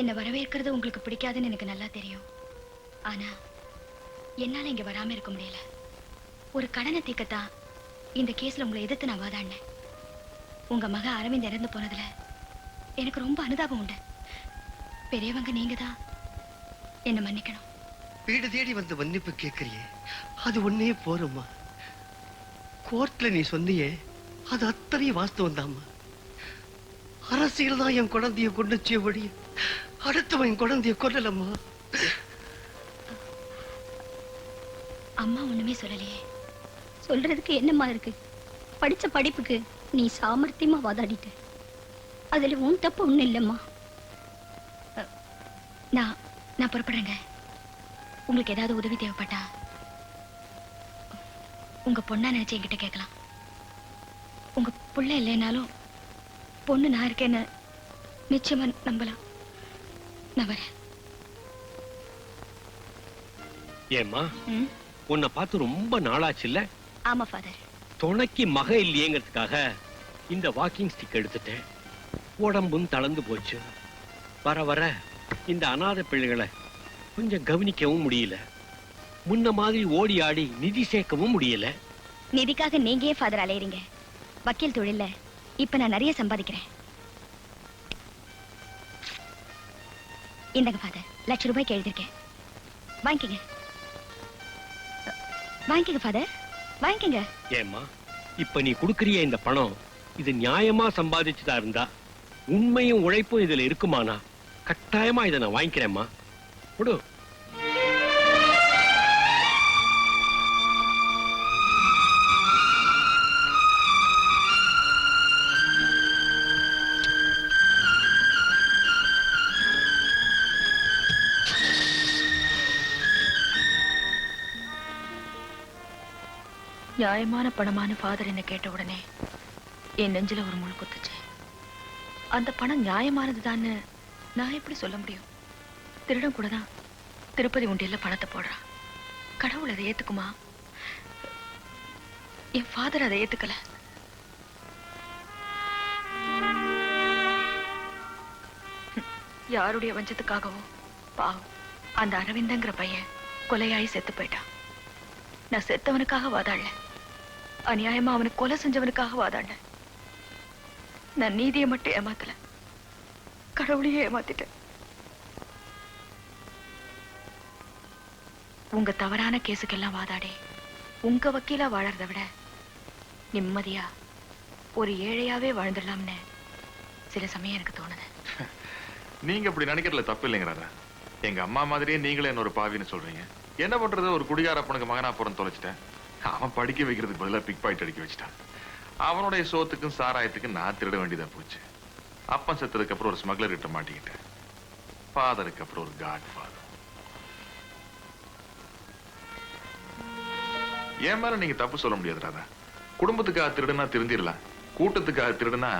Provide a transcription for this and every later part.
என்னை வரவேற்கிறது உங்களுக்கு பிடிக்காதுன்னு எனக்கு நல்லா தெரியும். ஆனா என்னால இங்க வராம இருக்க முடியல. ஒரு கடனை தீக்கத்தான் இந்த கேஸ்ல உங்களை எதிர்த்து நான் வாதாடினேன். உங்க மக அரவிந்த் இறந்து போனதுல எனக்கு ரொம்ப அனுதாபம் உண்டு. பெரியவங்க நீங்க தான் என்ன மன்னிக்கணும். வீடு தேடி வந்து மன்னிப்பு கேட்கறியே. அது ஒன்னே போறம்மா கோர்ட்ல நீ சொன்னியே அது அத்தனை வாஸ்தவம் தாம்மா. அரசியல் தான் என் குழந்தைய கொண்டு செய்ய முடியும் அடுத்தவன் குழந்தைய கொல்லலம்மா. அம்மா ஒண்ணுமே சொல்லலையே. சொல்றதுக்கு என்னம்மா இருக்கு? படிச்ச படிப்புக்கு நீ சாமர்த்தியமா வாதாடிட்ட. அதுல உன் தப்பு ஒண்ணும் இல்லம்மா. நான் நான் புறப்படுறேங்க. உங்களுக்கு ஏதாவது உதவி தேவைப்பட்டா உங்க பொண்ணா நினைச்சு என்கிட்ட கேட்கலாம். உங்க புள்ள இல்லைனாலும் பொண்ணு நான் இருக்கேன்னு நிச்சயமா நம்பலாம். நான் வரேன். ஏம்மா ம்? உன்னை பார்த்து ரொம்ப நாளாச்சு இல்ல ஆமா ஃபாதர் துணைக்கு மக இல்லையேங்கிறதுக்காக இந்த வாக்கிங் ஸ்டிக் எடுத்துட்டேன். உடம்பும் தளர்ந்து போச்சு. வர வர இந்த அனாதை பிள்ளைகளை கொஞ்சம் கவனிக்கவும் முடியல. முன்ன மாதிரி ஓடி ஆடி நிதி சேர்க்கவும் முடியல. நிதிக்காக நீங்க ஏன் ஃபாதர் அலையறீங்க. வக்கீல் தொழில்ல. இப்ப நான் நிறைய சம்பாதிக்கிறேன். இந்தங்க ஃபாதர் லட்ச ரூபாய்க்கு எழுதியிருக்கேன். வாங்கிக்கங்க. வாங்கிக்கங்க ஃபாதர் வாங்கிக்கங்க. ஏம்மா இப்ப நீ குடுக்கறிய இந்த பணம் இது நியாயமா சம்பாதிச்சதா இருந்தா உண்மையும் உழைப்பும் இதுல இருக்குமானா? கட்டாயமா இதை நான் வாங்கிக்கிறேம்மா. கொடு. நியாயமான பணமான ஃபாதர் என்ன கேட்ட உடனே என் நெஞ்சில ஒரு முள் குத்துச்சு. அந்த பணம் நியாயமானதுதான்னு நான் எப்படி சொல்ல முடியும்? திருடம் கூட தான் திருப்பதி உண்டியல்ல பணத்தை போடுறான் கடவுள் அதை ஏத்துக்குமா? என் ஃபாதர் அதை ஏத்துக்கல. யாருடைய வஞ்சத்துக்காகவோ பாவம் அந்த அரவிந்தங்கிற பையன் கொலையாயி செத்து போயிட்டான். நான் செத்தவனுக்காக வாதாடல. அநியாயமா அவனை கொலை செஞ்சவனுக்காக வாதாண்ட நான் நீதியை மட்டும் ஏமாத்தல. கடவுளையே ஏமாத்திட்டேன். உங்க தவறான கேஸுக்கெல்லாம் வாதாடி உங்க வக்கீலா வாழறதை விட நிம்மதியா ஒரு ஏழையாவே வாழ்ந்துடலாம்னு சில சமயம் எனக்கு தோணுது. நீங்க இப்படி நினைக்கிறதுல தப்பு இல்லைங்கிறாரா எங்க அம்மா மாதிரியே நீங்களே என்ன ஒரு பாவின்னு சொல்றீங்க. என்ன பண்றது? ஒரு குடிகார பொண்ணுக்கு மகனா போறன்னு தொலைச்சிட்டேன். அவன் படிக்க வைக்கிறதுக்கு பதிலா பிக் பாயிண்ட் அடிக்க வச்சுட்டான். அவனுடைய சோத்துக்கும் சாராயத்துக்கும் நான் திருட வேண்டியதா போச்சு. அப்பன் செத்ததுக்கு அப்புறம் ஒரு ஸ்மக்லர் கிட்ட மாட்டிக்கிட்டேன். ஃபாதருக்கு அப்புறம் ஒரு காட் ஃபாதர் என் மேல நீங்க தப்பு சொல்ல முடியாது ராதா. குடும்பத்துக்காக திருடுனா திருந்திடலாம் கூட்டத்துக்காக திருடுனா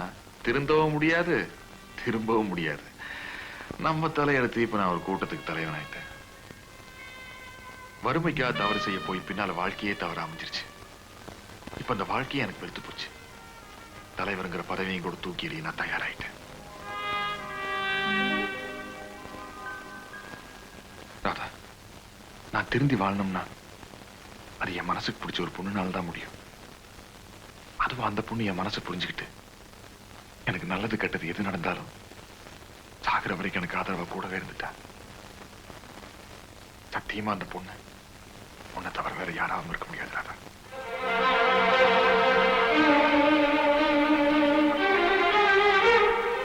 திருந்தவும் முடியாது திரும்பவும் முடியாது. நம்ம தலையெழுத்து இப்ப நான் ஒரு கூட்டத்துக்கு தலைவன் ஆயிட்டேன் வறுமைக்காக தவறு செய்ய போய் பின்னால வாழ்க்கையே தவற அமைஞ்சிருச்சு. இப்ப அந்த வாழ்க்கையே எனக்கு வெளுத்து போச்சு. தலைவருங்கிற பதவியும் கூட தூக்கி எறிய நான் தயாராயிட்டேன். ராதா நான் திருந்தி வாழணும்னா அது என் மனசுக்கு பிடிச்ச ஒரு பொண்ணுனால தான் முடியும். அதுவும் அந்த பொண்ணு என் மனசை புரிஞ்சுக்கிட்டு எனக்கு நல்லது கெட்டது எது நடந்தாலும் சாகிற வரைக்கும் எனக்கு ஆதரவை கூடவே இருந்துட்டா. சத்தியமா அந்த பொண்ணு உன்னை தவிர வேற யாராவும் இருக்க முடியாது ராதா.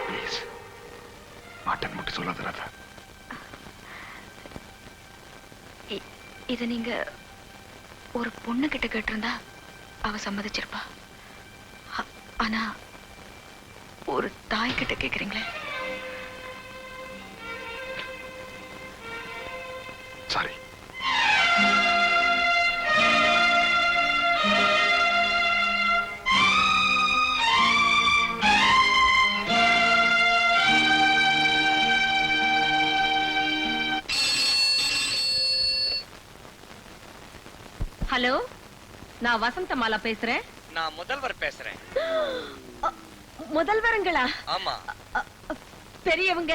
ப்ளீஸ் மாட்டேன் மட்டும் சொல்லாத ராதா. இத நீங்க ஒரு பொண்ணு கிட்ட கேட்டிருந்தா அவ சம்மதிச்சிருப்பா. ஆனா ஒரு தாய் கிட்ட கேக்குறீங்களே? சாரி நான் வசந்தமாலா பேசுறேன்? நான் முதல்வர் பேசுறேன். முதல்வருங்களா? ஆமா. பெரியவங்க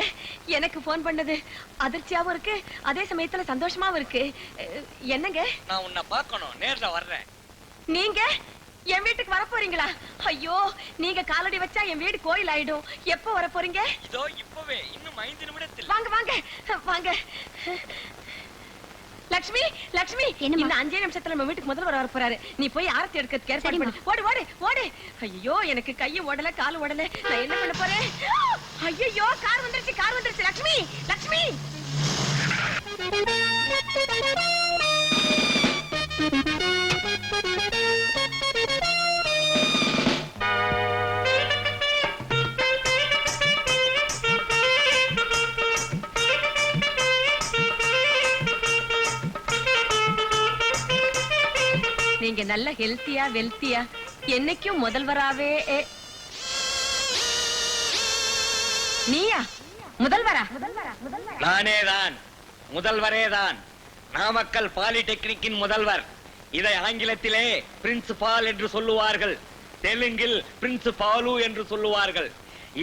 எனக்கு போன் பண்ணது அதிர்ச்சியாவும் இருக்கு அதே சமயத்துல சந்தோஷமாவும் இருக்கு. என்னங்க? நான் உன்னை பார்க்கணும் நேர்ல வர்றேன். நீங்க? என் வீட்டுக்கு வர போறீங்களா? ஐயோ நீங்க காலடி வச்சா என் வீடு கோயில் ஆயிடும் எப்போ வர போறீங்க? இதோ இப்பவே இன்னும் ஐந்து நிமிடத்தில். வாங்க வாங்க வாங்க. லக்ஷ்மி லக்ஷ்மி. என்னம்மா? இந்த அஞ்சே நிமிஷத்துல நம்ம வீட்டுக்கு முதல்வர் வர போறாரு. நீ போய் ஆரத்தி எடுக்கிறதுக்கு ஏற்பாடு. பண்ணு. ஓடு ஓடு ஓடு. ஐயோ எனக்கு கையும் ஓடல காலும் ஓடல. நான் என்ன பண்ண போறேன்? ஐயோ கார் வந்துருச்சு கார் வந்துருச்சு. லக்ஷ்மி லக்ஷ்மி. நல்ல ஹெல்த்தியா வெல்த்தியா என்னைக்கும் முதல்வராவே நீயா? முதல்வரா? நானே தான் முதல்வரே தான் நாமக்கல் பாலிடெக்னிக்கின் முதல்வர். இதை ஆங்கிலத்திலே பிரின்சிபால் என்று சொல்லுவார்கள். தெலுங்கில் பிரின்சிபாலு என்று சொல்லுவார்கள்.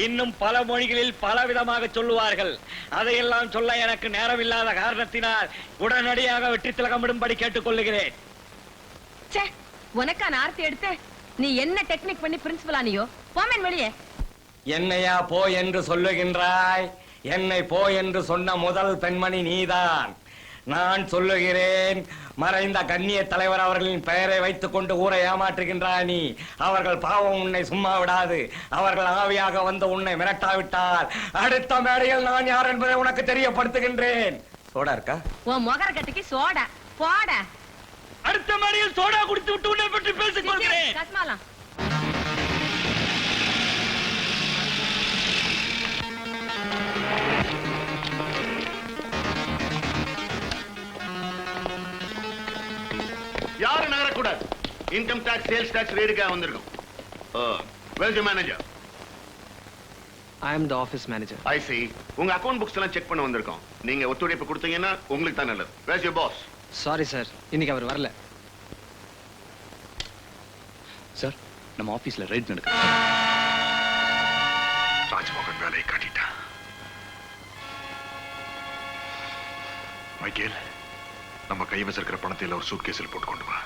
இன்னும் பல மொழிகளில் பலவிதமாக சொல்லுவார்கள். அதையெல்லாம் சொல்ல எனக்கு நேரமில்லாத காரணத்தினால் உடனடியாக வெற்றி திலகமிடும்படி கேட்டுக்கொள்ளுகிறேன் ச்சே உனக்கான ஆர்த்தி எடுத்து நீ என்ன டெக்னிக் பண்ணி பிரின்சிபல் ஆனியோ? போமேன் வெளியே. என்னையா போ என்று சொல்லுகின்றாய். என்னை போ என்று சொன்ன முதல் பெண்மணி நீதான். நான் சொல்லுகிறேன் மறைந்த கண்ணிய தலைவர் அவர்களின் பெயரை வைத்துக் கொண்டு ஊரை ஏமாற்றுகின்றாய் நீ. அவர்கள் பாவம் உன்னை சும்மா விடாது. அவர்கள் ஆவியாக வந்து உன்னை மிரட்டாவிட்டால் அடுத்த மேடையில் நான் யார் என்பதை உனக்கு தெரியப்படுத்துகின்றேன். சோடா இருக்கா? உன் முகர கட்டிக்கு சோடா. போடா. அடுத்த மேடையில் சோடா குடித்து விட்டு உன்னை பற்றி பேசிக் கொள்கிறேன். கஸ்மாலாம் யாரும் நகரக்கூடாது இன்கம் டாக்ஸ் சேல்ஸ் டாக்ஸ் ரேடுக்காக வந்திருக்கோம். Welcome manager I am the office manager. I see உங்க அக்கவுண்ட் புக்ஸ் எல்லாம் செக் பண்ண வந்திருக்கோம். நீங்க ஒத்துழைப்பு கொடுத்தீங்கன்னா உங்களுக்கு தான் நல்லது. Where's you boss sorry sir இன்னைக்கு அவர் வரல. சார் நம்ம ஆபீஸ்ல ரைட் நடக்கு ராஜ்மோகன் வேலையை காட்டிட்டான் மைக்கேல் நம்ம கைவசம் இருக்கிற பணத்தை ஒரு சூட் கேஸில் போட்டு கொண்டு வா.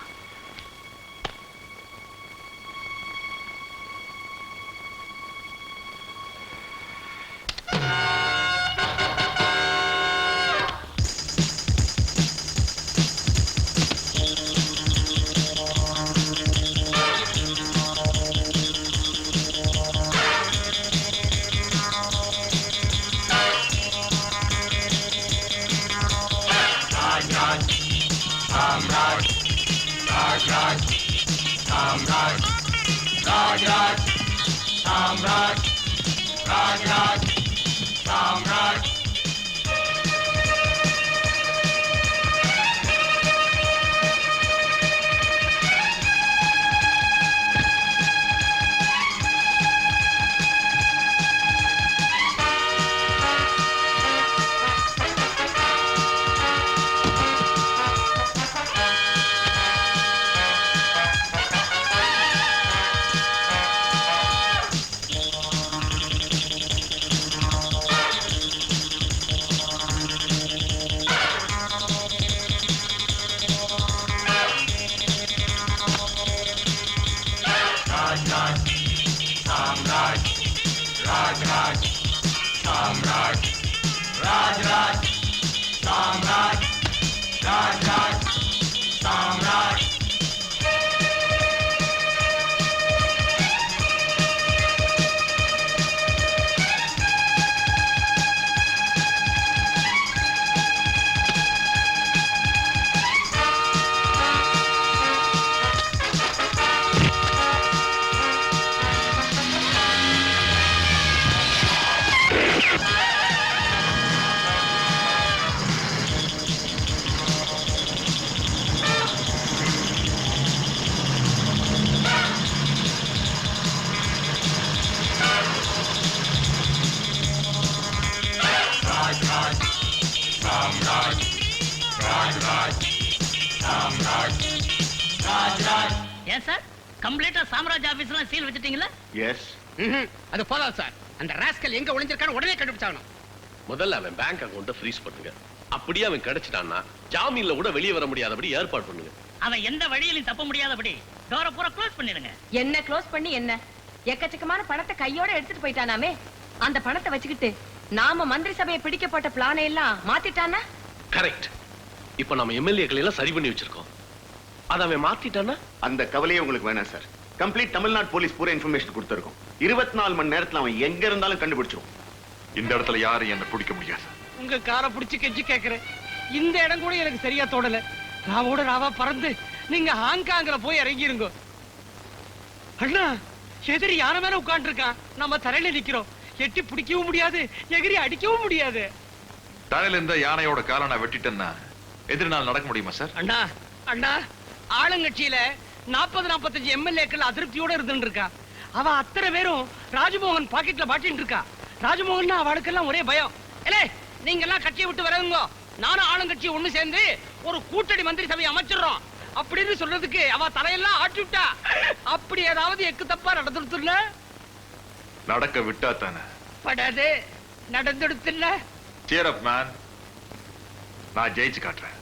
Comrade, comrade, comrade, comrade, comrade, comrade. Samrat, Samrat, Samrat, Samrat, Samrat, Samrat, Samrat ஏன் சார்? கம்ப்ளீட்டா சாம்ராஜ் ஆபீஸ்லாம் சீல் வச்சிட்டீங்களா? எஸ் அது போதாது சார். அந்த ராஸ்கல் எங்க ஒளிஞ்சிருக்கான்னு உடனே கண்டுபிடிச்சாகணும். முதல்ல அவன் பேங்க் அக்கௌண்ட்டை ஃப்ரீஸ் பண்ணுங்க. அப்படியே அவன் கிடைச்சிட்டான்னா ஜாமீன்ல கூட வெளியே வர முடியாதபடி ஏற்பாடு பண்ணுங்க. அவன் எந்த வழியிலும் தப்ப முடியாதபடி டோரை பூரா க்ளோஸ் பண்ணிடுங்க. என்ன க்ளோஸ் பண்ணி என்ன? எக்கச்சக்கமான பணத்தை கையோட எடுத்துட்டு போயிட்டானாமே. அந்த பணத்தை வச்சுக்கிட்டு நாம மந்திரி சபையை பிடிக்க போட்ட பிளானை எல்லாம் மாத்திட்டானா? கரெக்ட் இப்போ நம்ம எம்எல்ஏக்களை எல்லாம் சரி பண்ணி வச்சிருக்கோம். அதை அவன் மாத்திட்டான்னா? அந்த கவலையே உங்களுக்கு வேணாம் சார். கம்ப்ளீட் தமிழ்நாடு போலீஸ் பூரா இன்ஃபர்மேஷன் கொடுத்துருக்கோம். இருபத்தி நாலு மணி நேரத்துல அவன் எங்க இருந்தாலும் கண்டுபிடிச்சிரும் இந்த இடத்துல யாரும் என்ன பிடிக்க முடியாது உங்க காரை பிடிச்சு கெஞ்சி கேக்குறேன். இந்த இடம் கூட எனக்கு சரியா தோடல ராவோட ராவா பறந்து நீங்க ஹாங்காங்ல போய் இறங்கிருங்க. அண்ணா எதிரி யானை மேல உட்கார்ந்து இருக்கான் நம்ம தரையில நிக்கிறோம். எட்டி பிடிக்கவும் முடியாது எகிரி அடிக்கவும் முடியாது. தரையில இருந்த யானையோட காலை நான் வெட்டிட்டேன்னா எதிரி நாள் நடக்க முடியுமா சார்? அண்ணா அண்ணா. ஆளுங்கட்சியில நாற்பது நாற்பத்தஞ்சு எம்எல்ஏக்கள் அதிருப்தியோட இருந்துட்டு இருக்கா. அவ அத்தனை பேரும் ராஜமோகன் பாக்கெட்ல மாட்டின்னு இருக்கா. ராஜமோகன் அவளுக்கெல்லாம் ஒரே பயம். ஏலே நீங்க எல்லாம் கட்சியை விட்டு வரதுங்க நானும் ஆளுங்கட்சி ஒண்ணு சேர்ந்து ஒரு கூட்டணி மந்திரி சபை அமைச்சிடுறோம். அப்படின்னு சொல்றதுக்கு அவ தலையெல்லாம் ஆட்டி விட்டா. அப்படி ஏதாவது எக்கு தப்பா நடந்துருத்துல நடக்க விட்டா தானே? படாது நடந்துடுத்துல நான் ஜெயிச்சு காட்டுறேன்.